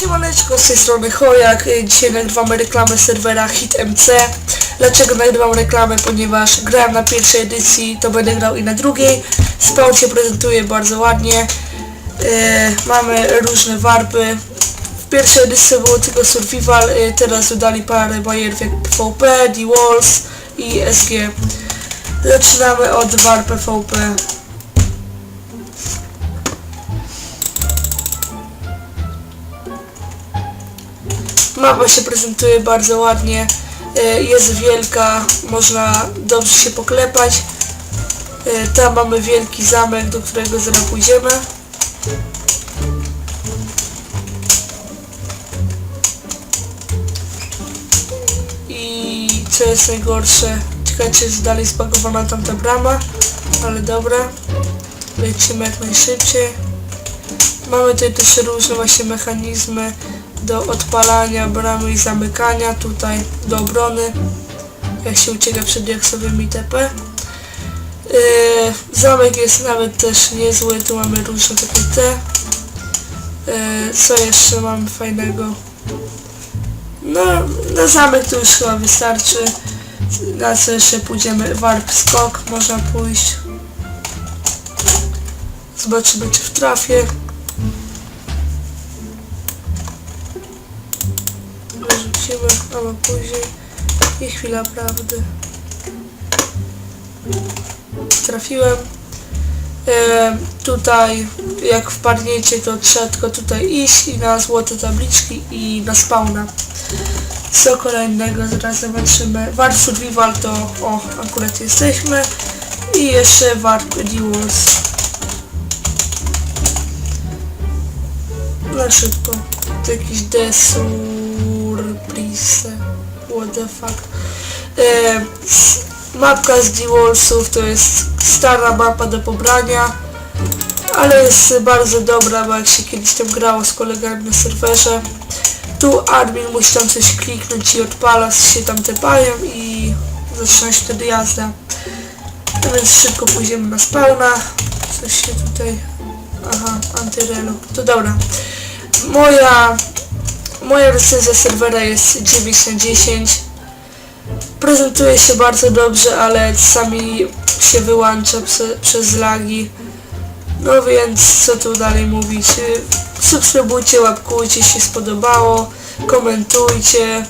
Siemaneczko, z tej strony Chojak. Y, Dzisiaj nagrywamy reklamę serwera HitMC. Dlaczego nagrywam reklamę? Ponieważ grałem na pierwszej edycji, to będę grał i na drugiej. Spawn się prezentuje bardzo ładnie. Y, mamy różne warpy. W pierwszej edycji było tylko survival, y, teraz dodali parę barierów jak PvP, D-Walls i SG. Zaczynamy od warp PvP. Mapa się prezentuje bardzo ładnie, e, jest wielka, można dobrze się poklepać. E, Tam mamy wielki zamek, do którego zaraz pójdziemy. I co jest najgorsze, ciekawe czy jest dalej zbagowana tamta brama, ale dobra, lecimy jak najszybciej. Mamy tutaj też różne właśnie mechanizmy do odpalania bramy i zamykania, tutaj do obrony, jak się ucieka przed diaksowymi TP. Yy, zamek jest nawet też niezły, tu mamy różne takie te. Yy, co jeszcze mamy fajnego? No, na zamek to już chyba wystarczy. Na co jeszcze pójdziemy? Warp skok można pójść. Zobaczymy czy w trafię. Wyrzucimy, albo później. I chwila prawdy. Trafiłem. E, tutaj, jak wpadniecie, to trzeba tylko tutaj iść i na złote tabliczki i na spawna. Co kolejnego, zaraz zobaczymy. Warp Survival to, o, akurat jesteśmy. I jeszcze Warp D-Wars. Na szybko. To jakiś desurprise. The fuck. E, mapka z D-Wallsów to jest stara mapa do pobrania. Ale jest bardzo dobra, bo jak się kiedyś tam grało z kolegami na serwerze. Tu admin musi tam coś kliknąć i odpala, się tam tepają i zaczyna się wtedy jazda. No więc szybko pójdziemy na spawna. Coś się tutaj... Aha, antyrelo. To dobra. Moja, moja recenzja serwera jest 9 na 10. Prezentuje się bardzo dobrze, ale czasami się wyłącza prze, przez lagi. No więc co tu dalej mówić? Y, Subskrybujcie, łapkujcie, jeśli spodobało, komentujcie,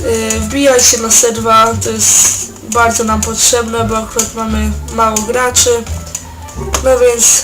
y, wbijajcie na serwa, to jest bardzo nam potrzebne, bo akurat mamy mało graczy. No więc